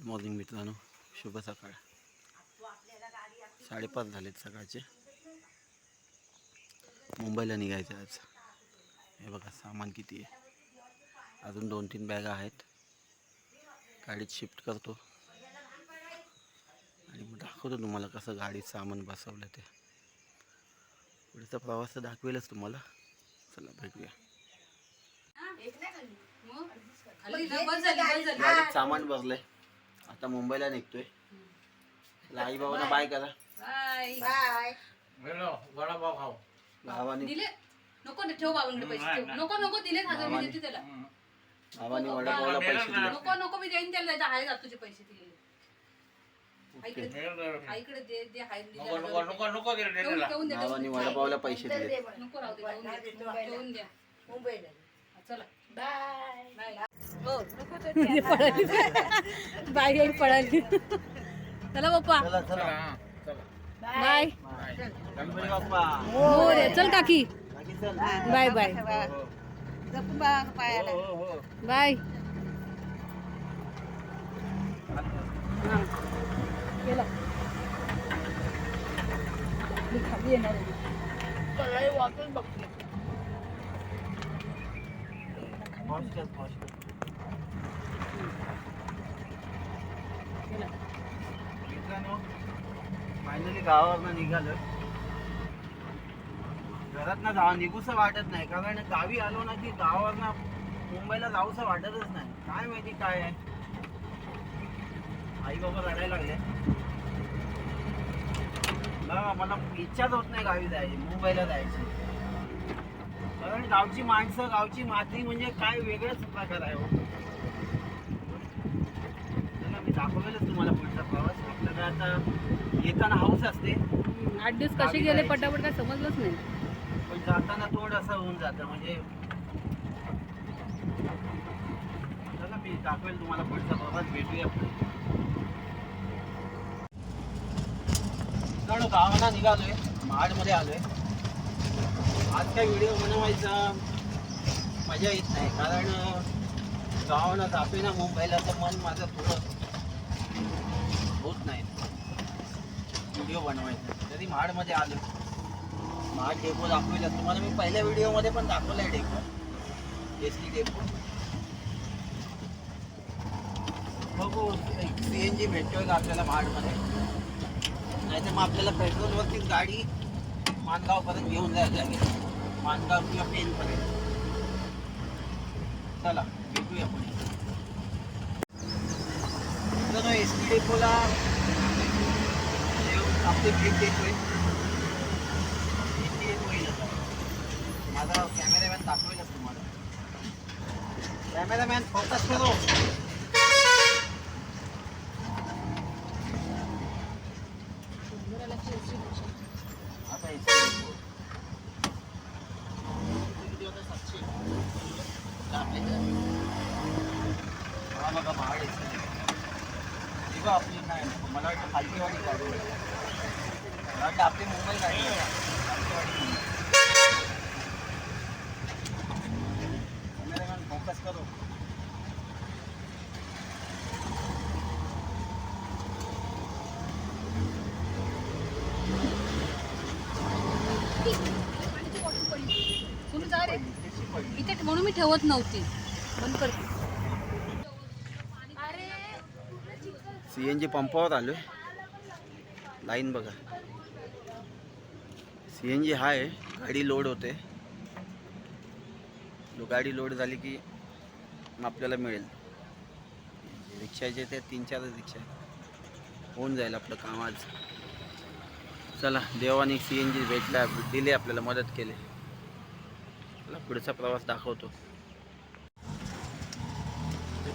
Good morning मित्रांनो. शुभ सकाळ. साडेपाच झालेत सकाळचे. मुंबईला निघायचं आज. हे बघा सामान किती आहे. अजून दोन तीन बॅगा आहेत. गाडीत शिफ्ट करतो. आणि मग दाखवतो तुम्हाला कसं गाडीत सामान बसवलं ते. पुढचा प्रवास तर दाखवेलच तुम्हाला. चला भेटूया. सामान बसलंय. आता मुंबईला निघतोय. आई बाबांना बाय. करा. बाय. वडापाव खाऊ. भावानी दिले. नको ना ठेव बाबांकडे पैसे ठेव. नको नको दिले हजार मी देते त्याला. भावानी वडापावला पैसे दिले नको नको मी देईन त्याला जायचं आहे जात तुझे पैसे दिलेले. आईकडे आईकडे दे दे हाय दिले नको हजार नको रुपये. नको नको दिले ठेवून ठेवून दे भावानी ठेवून दे. वडापावला पैसे दिले नको राहू दे ठेवून दे. ठेवून द्या हा, चला. बाय. हो बाय येईल पळाली. चला बाप्पा चला चला. बाय. गणपती बाप्पा. हो रे चल काकी. चल. बाय बाय हो, हो, हो. बाय. हा. गेला. मी खाली येणार आहे. कर, कर. फायनली गावावरनं निघालं घरात ना जावं निघूसं वाटत नाही. कारण गावी आलो ना की गावावरनं मुंबईला जाऊसं वाटतच नाही. काय माहिती काय आहे? आई बाबा रडायला लागले. मला इच्छाच होत नाही गावी जायची मुंबईला जायची. कारण गावची माणसं गावची माती म्हणजे काय वेगळंच प्रकार आहे हो. चला, मी दाखवलेलंच तुम्हाला पुढचा प्रवास आपल्याला आता येताना हाऊस असते. आठ दिवस कसे गेले पटापट काय समजलंच नाही. पण जाताना थोडंसं होऊन जातं म्हणजे चला मी दाखवेल तुम्हाला पुढचा प्रवास भेटूया पुढे. गावाला निघालोय. महाडमध्ये आलोय. आज काय व्हिडिओ बनवायचा मजा येत नाही कारण गावाला जातोय ना मुंबईला तर मन माझं थोडं होत नाही. व्हिडिओ बनवायचा. तरी महाडमध्ये आलो. महाड डेपो दाखवला. तुम्हाला मी पहिल्या व्हिडिओमध्ये पण दाखवलाय डेपो. S T depot. बघू सी एन जी भेटतोय का आपल्याला महाडमध्ये नाही तर मग आपल्याला पेट्रोलवरती गाडी मानगावपर्यंत घेऊन जायला लागेल मानगाव किंवा पेनपर्यंत. चला भेटूया पुढे. मित्रांनो एस टी डेपोला आपली भेट देतोय एस टी डेपो येईल आता माझा कॅमेरामॅन दाखवेलच तुम्हाला कॅमेरामॅन फोकस करो आता एस टी डेपो किती होतं? सातशे आपले हा बघा महाड का टी आपली नाही? मला वाटतं खालतीवाडी गाडी मला वाटतं आपली मुंबई नाही कॅमेरामॅन फोकस करो. इथे म्हणून मी ठेवत नव्हती. बंद करते सी एन जी पंपावर आलो आहे लाईन बघा. सी एन जी हा आहे गाडी लोड होते. लो- गाडी लोड झाली की आपल्याला मिळेल. रिक्षाचे ते तीन चार रिक्षा. होऊन जाईल आपलं काम आज. चला देवाने सी एन जी भेटला दिले आपल्याला मदत केली. चला पुढचा प्रवास दाखवतो.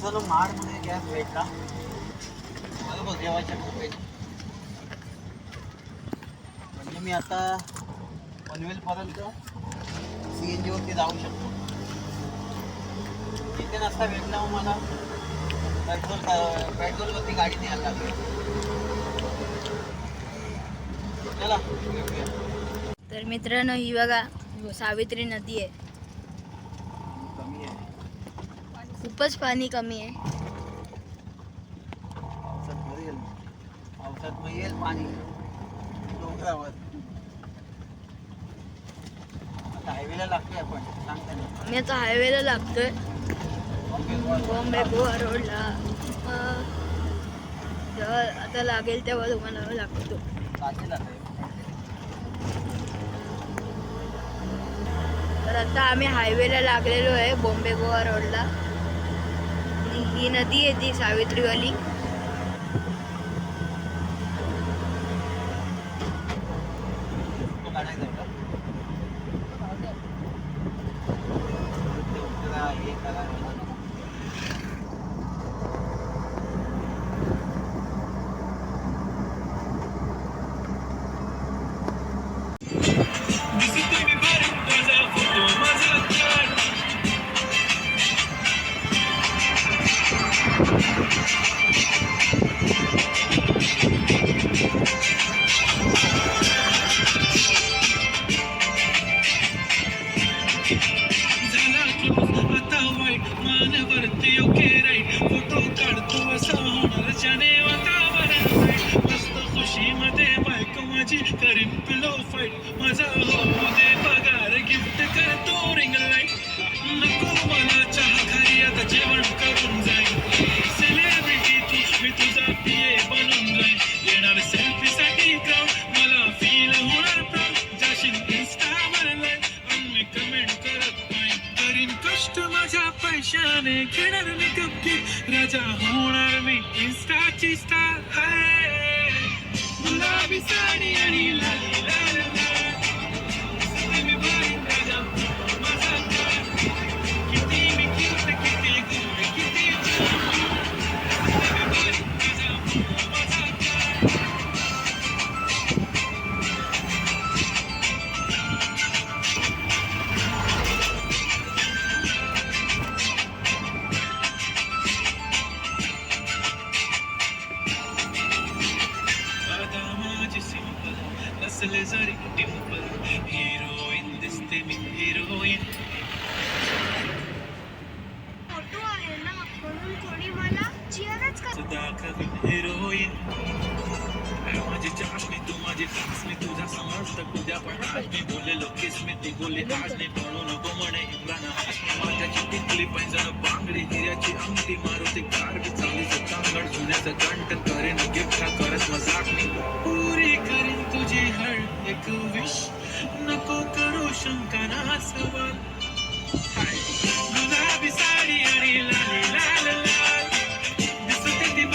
चलो महाडमध्ये गॅस भेटला. बरोबर देवाच्या कृपेने म्हणजे मी आता पनवेलपर्यंत सी एन जीवरती जाऊ शकतो. इथे नसता भेटला मग मला. पेट्रोल पेट्रोलवरती गाडी न्यायला लागली. चला. तर मित्रांनो ही बघा सावित्री नदी आहे. खूपच पाणी कमी आहे. दिवसात मग येईल पाणी डोंगरावर. आता हायवेला लागतोय आपण मी आता हायवेला लागतोय. बॉम्बे गोवा रोडला अं, जेव्हा आता लागेल तेव्हा तुम्हाला लागतो. काची लागतोय तर आता आम्ही हायवेला लागलेलो आहे बॉम्बे गोवा रोडला आणि ही नदी आहे ती सावित्रीवाली. आता वाईट मानवरती ओके राईट फोटो काढतो असा होणार ज्याने वातावरण right. मस्त खुशीमध्ये बायको माझी करीन पिलो फाईट माझा हो राजा होणार मी इन्स्टाची स्टार हाय गुलाबी माझी चाचणी तुझा समजत उद्या पण आज मी बोललेलो किस मी ती बोलली आज नाही म्हणू नको म्हणे इम्रान. हाशमी माझ्याची टिकली पैंजण बांगडी हिऱ्याची अंगठी मारुती कार बी चालीचं चांगड जुन्याचं गंटन करेन गिफ्ट हा करत मजाक मी पुरी करीन तुझी हळ एक विश नको करू शंका ना सवाल. हाय. गुलाबी साडी आणि लाली लाल लाल. दिसते ती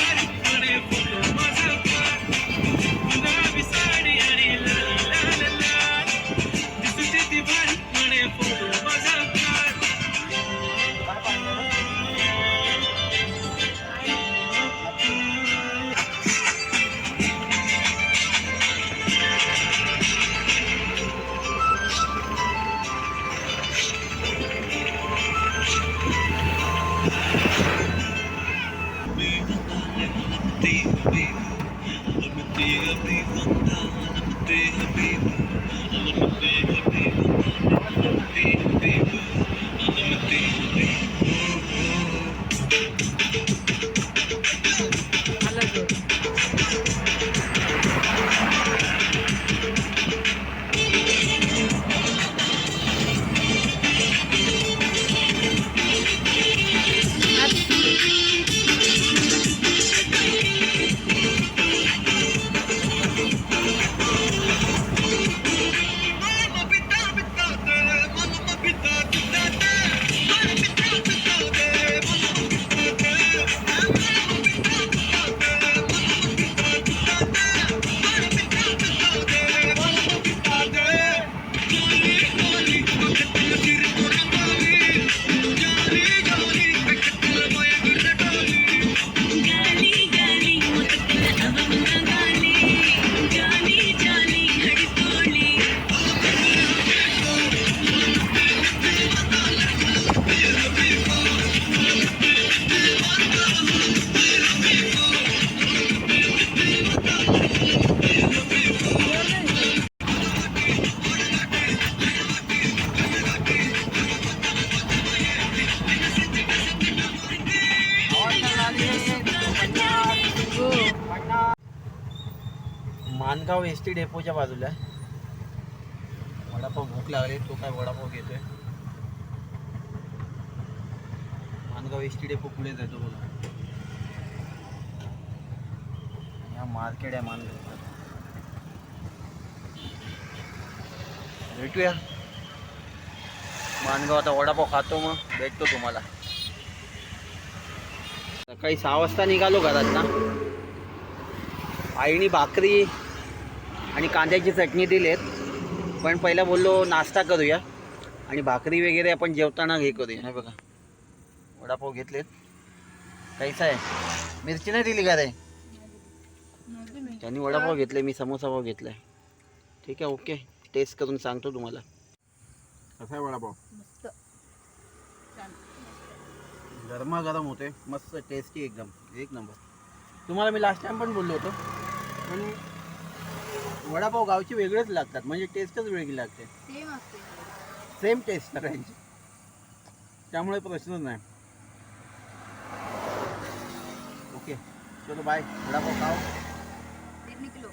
मानगाव डेपोच्या बाजूला. आहे. वडापाव भूक लागली तो काय वडापाव घेतोय? मानगाव एस टी डेपो पुढे जातो बघा. हा मार्केट आहे मानगाव. भेटूया. मानगाव आता वडापाव खातो मग भेटतो तुम्हाला. सकाळी सहा वाजता निघालो घरात ना. आईनी भाकरी आणि कांद्याची चटणी दिलेत. पण पहिला बोललो नाश्ता करूया. आणि भाकरी वगैरे आपण जेवताना हे करूया. हे बघा. वडापाव घेतलेत. कैसा आहे? मिरची नाही दिली का रे? त्यांनी वडापाव घेतले मी समोसा पाव घेतलाय. ठीक आहे ओके. टेस्ट करून सांगतो तुम्हाला. कसा आहे वडापाव? मस्त. गरमागरम होते. मस्त टेस्टी एकदम. एक नंबर तुम्हाला मी लास्ट टाइम पण बोललो होतो. पण वडापाव गावचे वेगळेच लागतात. म्हणजे टेस्टच वेगळी लागते. सेम असते. सेम टेस्ट सगळ्यांची त्यामुळे प्रश्नच नाही. ओके चलो बाय वडापाव खाओ. फिर निकलो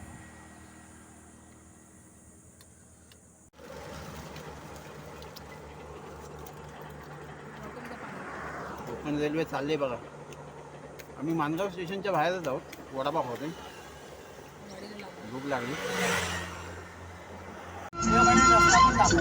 कोकण रेल्वे चालले बघा. आम्ही मानगाव स्टेशनच्या बाहेरच आहोत. वडापाव होते भूक लागली. नाकस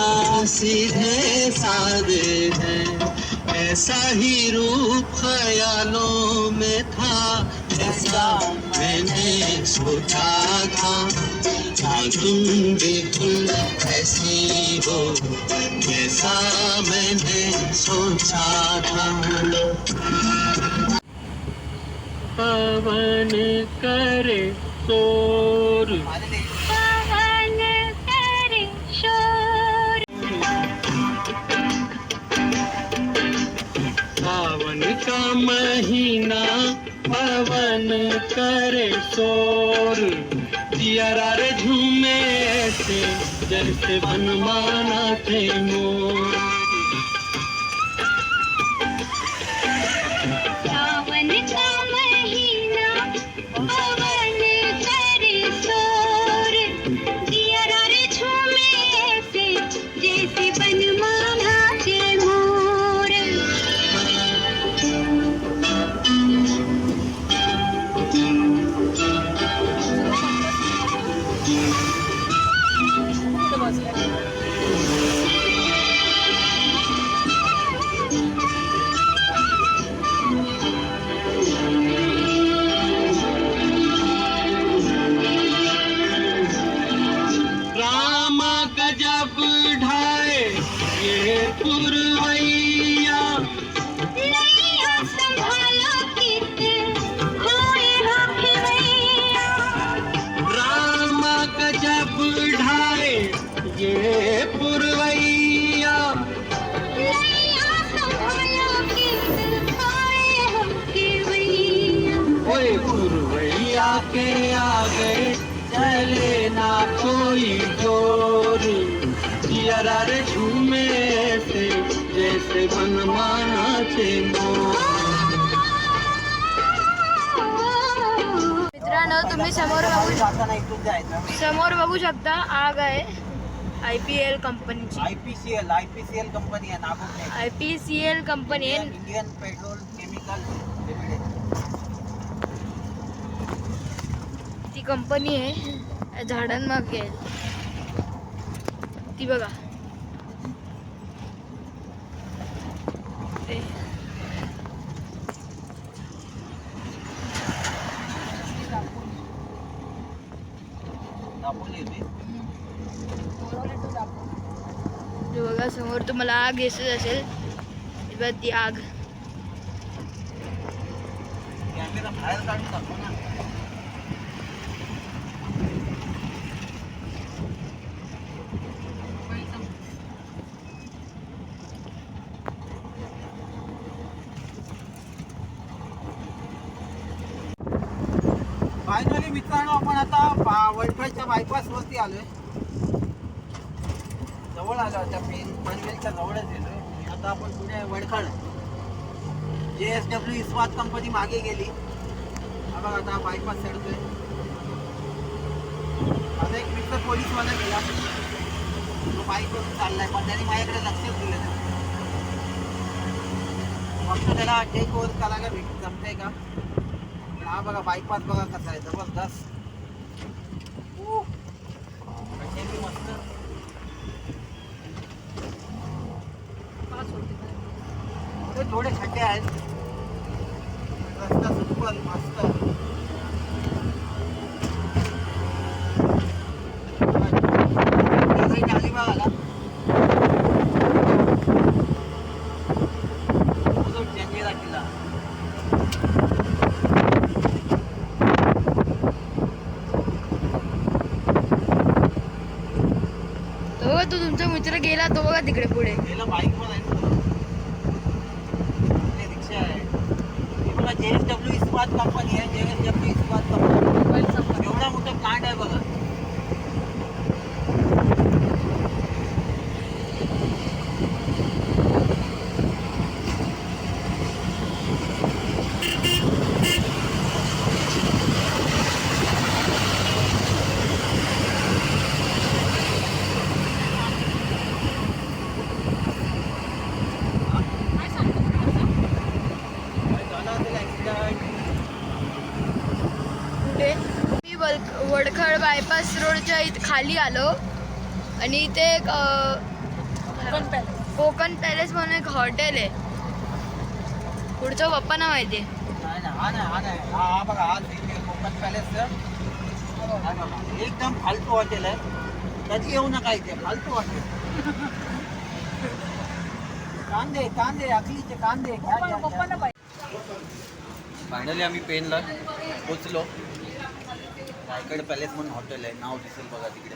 नैना सीधे सादे हैं। ऐसा ही रूप ख्यालों में था ऐसा मैंने सोचा था। हाँ तुम बिल्कुल ऐसी हो जैसा मैंने सोचा था। पवन करे तो का महीना पवन करे शोर? दियारा रे झूमे ऐसे जैसे बनमाना थे मोर। मित्रांनो तुम्ही समोर बघू समोर बघू शकता आग आहे. आय पी एल कंपनीची I P C L I P C L company आहे Nagpur I P C L company आहे. इंडियन पेट्रोल केमिकल लिमिटेड ती कंपनी आहे झाडांमागे ती बघा. म्हणजे बघा समोर तुम्हाला आग दिसत असेल. बघा ती आग. फायनली मित्रांनो आपण आता बा- बायपास वरती आलोय. आलो होता पेन पनवेलच्या जवळच येतो आता आपण पुढे वडखळ. जे एस डब्ल्यू इस्पात कंपनी मागे गेली. बघा आता बायपास चढतोय आता एक मित्र पोलीसवाला गेला. तो बाईकवरून चाललाय पण त्याने माझ्याकडे लक्षच दिलं नाही. फक्त त्याला टेक ओव्हर करायला भेट जमतंय का? पण हा बघा बायपास बघा कसा आहे. जबरदस्त. मस्त? थोडे खड्डे आहेत. रस्ता सुपर मस्त. तो जंजिरा किल्ला. तो बघा तो तुमचा मित्र गेला तो बघा तिकडे पुढे. गेला बाईक वर आहे ना. आपली रिक्षा आहे ही बघा जे एस डब्ल्यू इस्पात कंपनी आहे जे एस डब्ल्यू इस्पात कंपनी एवढा मोठा प्लांट आहे बघा काय झालं असेल ऍक्सिडेंट कुठे मी वल- वडखळ बायपास रोडच्या इथे खाली आलो. आणि इथे एक कोकण पॅलेस म्हणून एक हॉटेल आहे. पुढचं माहिती आहे नाही ना हा नाही हा नाही. हा हा बघा हा इथे कोकण पॅलेस हा बघा एकदम फालतू हॉटेल आहे. कधी येऊ नका इथे. फालतू हॉटेल कांदे कांदे अकलीचे कांदे. फायनली आम्ही पेनला पोचलो रायगड पॅलेस म्हणून हॉटेल आहे. नाव दिसेल बघा तिकडे.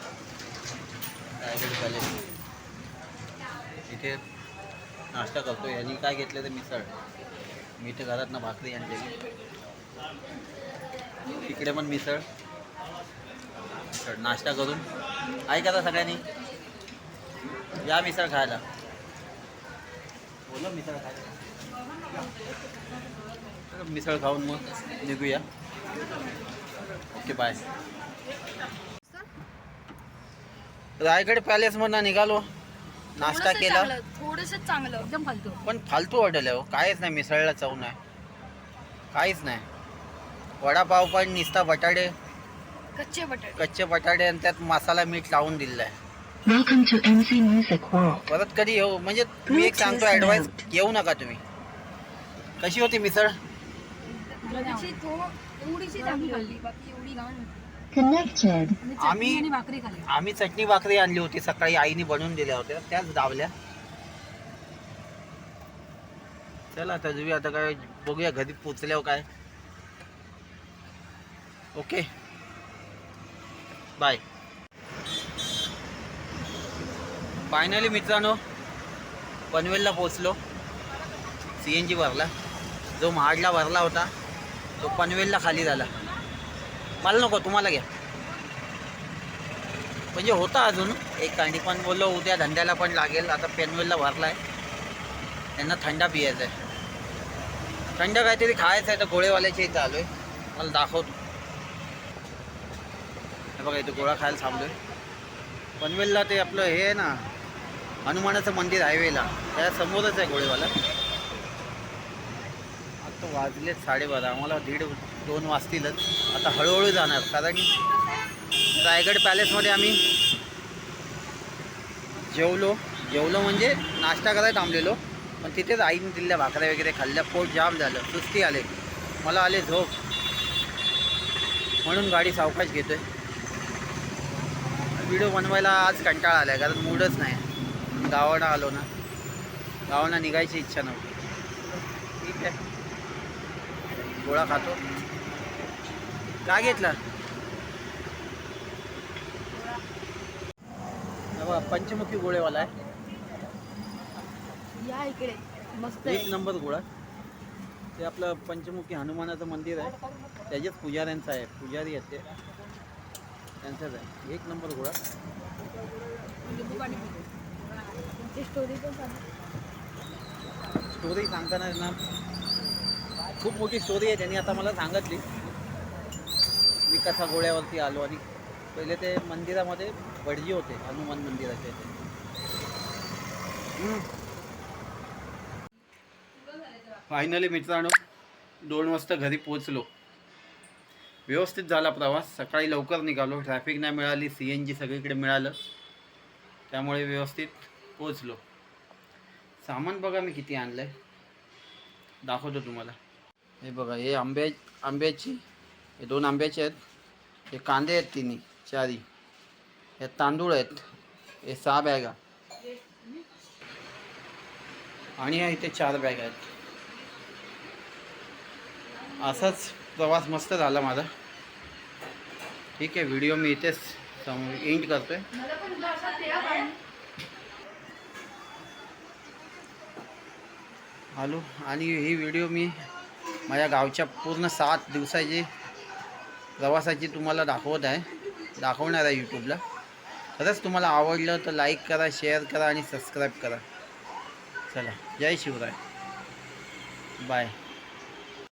रायगड पॅलेस इथे नाश्ता करतो यांनी काय घेतलं तर मिसळ. मी इथे घरातनं भाकरी आणलेली. तिकडे पण मिसळ. नाश्ता करून. ऐका सगळ्यांनी. या मिसळ खायला. बोला मिसळ खायला. मिसळ खाऊन मग निघूया. ओके बाय रायगड पॅलेस मधनं निघालो. नाश्ता केला. थोडस चांगलं एकदम फालतू. पण फालतू हॉटेल आहे हो. काहीच नाही मिसळला चव नाही. काहीच नाही. वडापाव पण निसता बटाटे. कच्चे बटाटे. कच्चे बटाटे आणि त्यात मसाला मीठ लावून दिलेला आहे Welcome to MC Music World. परत कधी येऊ? म्हणजे मी एक सांगतो ॲडवाईस येऊ नका तुम्ही. कशी होती मिसळ? एवढीशी चांगली होती बाकी एवढी घाण Connected. आम्ही आम्ही चटणी भाकरी आणली होती सकाळी आईने बनवून दिल्या होत्या त्याच दावल्या चला आता जुवी आता काय बघूया घरी पोचल्यावर काय. ओके. बाय. फायनली मित्रांनो पनवेलला पोचलो सी एन जी भरला. जो महाडला भरला होता. तो पनवेलला खाली झाला. मला नको तुम्हाला घ्या. म्हणजे होता अजून. एक कांडी पण बोललो उद्या धंद्याला पण लागेल. आता पेनवेलला भरला आहे त्यांना थंडा पियायचा आहे थंड काहीतरी खायचं आहे तर गोळेवाल्याच्या इथं आलो आहे मला दाखवतो. बघा इथं गोळा खायला थांबलोय. पनवेलला ते आपलं हे आहे ना हनुमानाचं मंदिर हायवेला त्या समोरच आहे गोळेवाला. वाजलेत साडेबारा. आम्हाला दीड दोन वाजतीलच. आता हळूहळू जाणार. कारण रायगड पॅलेसमध्ये आम्ही जेवलो. जेवलो म्हणजे नाश्ता करायला थांबलेलो. पण तिथेच आईने दिल्या भाकऱ्या वगैरे खाल्ल्या. पोट जाम झालं. सुस्ती आले. मला आले झोप. म्हणून गाडी सावकाश घेतोय. व्हिडिओ बनवायला आज कंटाळा आला आहे कारण मूडच नाही. गावाला आलो ना. गावाला निघायची इच्छा नव्हती. ठीक आहे. गोळा खातो. का घेतला? पंचमुखी गोळेवाला आहे. या इकडे. मस्त एक नंबर गोळा. ते आपलं पंचमुखी हनुमानाचं मंदिर आहे. त्याच्याच पुजाऱ्यांचं आहे. पुजारी आहेत ते. त्यांचंच आहे. एक नंबर गोळा. स्टोरी स्टोरी सांगताना ना खूप मोठी स्टोरी आहे त्यांनी आता मला सांगितली. मी कसा गोळ्यावरती आलो आणि पहिले ते मंदिरामध्ये भटजी होते हनुमान मंदिराचे ते फायनली मित्रांनो दोन वाजता घरी पोचलो व्यवस्थित झाला प्रवास. सकाळी लवकर निघालो. ट्रॅफिक नाही मिळाली सी एन जी सगळीकडे मिळालं. त्यामुळे व्यवस्थित पोचलो सामान बघा मी किती आणलं आहे दाखवतो तुम्हाला. हे बघा हे आंब्या आंब्याची हे दोन आंब्याचे आहेत. हे कांदे आहेत तिन्ही चारी हे तांदूळ आहेत. हे सहा बॅगा. आणि ह्या इथे चार बॅग आहेत. असाच प्रवास मस्त झाला माझा. ठीक आहे व्हिडिओ मी इथेच एंड करतोय. आलो आणि ही व्हिडिओ मी माझ्या गावच्या पूर्ण सात दिवसाची प्रवासाची तुम्हाला दाखवत आहे. दाखवणार आहे यूट्यूबला खरंच तुम्हाला आवडलं तर लाईक करा शेअर करा आणि सबस्क्राईब करा. चला जय शिवराय. बाय